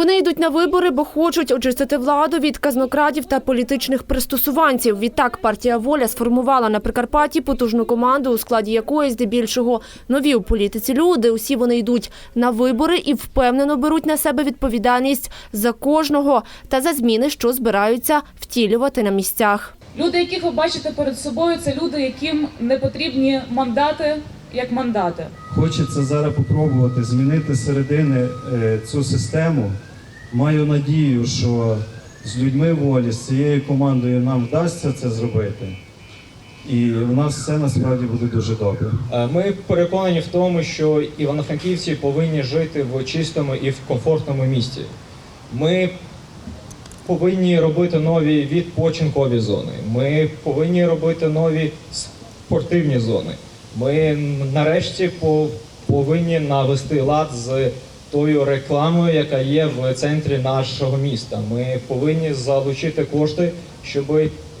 Вони йдуть на вибори, бо хочуть очистити владу від казнокрадів та політичних пристосуванців. Відтак партія Воля сформувала на Прикарпатті потужну команду, у складі якої здебільшого нові у політиці люди. Усі вони йдуть на вибори і впевнено беруть на себе відповідальність за кожного та за зміни, що збираються втілювати на місцях. Люди, яких ви бачите перед собою, це люди, яким не потрібні мандати як мандати. Хочеться зараз попробувати змінити середини е, цю систему. Маю надію, що з людьми волі, з цією командою нам вдасться це зробити. І у нас все насправді буде дуже добре. Е, Ми переконані в тому, що івано-франківці повинні жити в чистому і в комфортному місті. Ми повинні робити нові відпочинкові зони. Ми повинні робити нові спортивні зони. Ми нарешті повинні навести лад з тою рекламою, яка є в центрі нашого міста. Ми повинні залучити кошти, щоб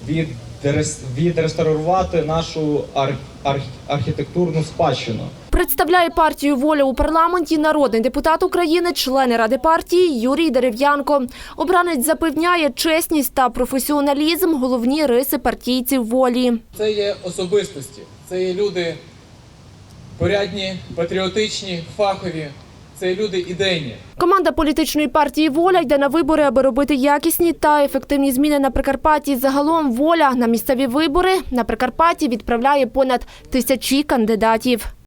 відрес- відреставрувати нашу ар- ар- архітектурну спадщину. Представляє партію «Воля» у парламенті народний депутат України, члени ради партії Юрій Дерев'янко. Обранець запевняє чесність та професіоналізм – головні риси партійців волі. Це є особистості, це є люди порядні, патріотичні, фахові, це люди ідейні. Команда політичної партії «Воля» йде на вибори, аби робити якісні та ефективні зміни на Прикарпатті. Загалом «Воля» на місцеві вибори на Прикарпатті відправляє понад тисячі кандидатів.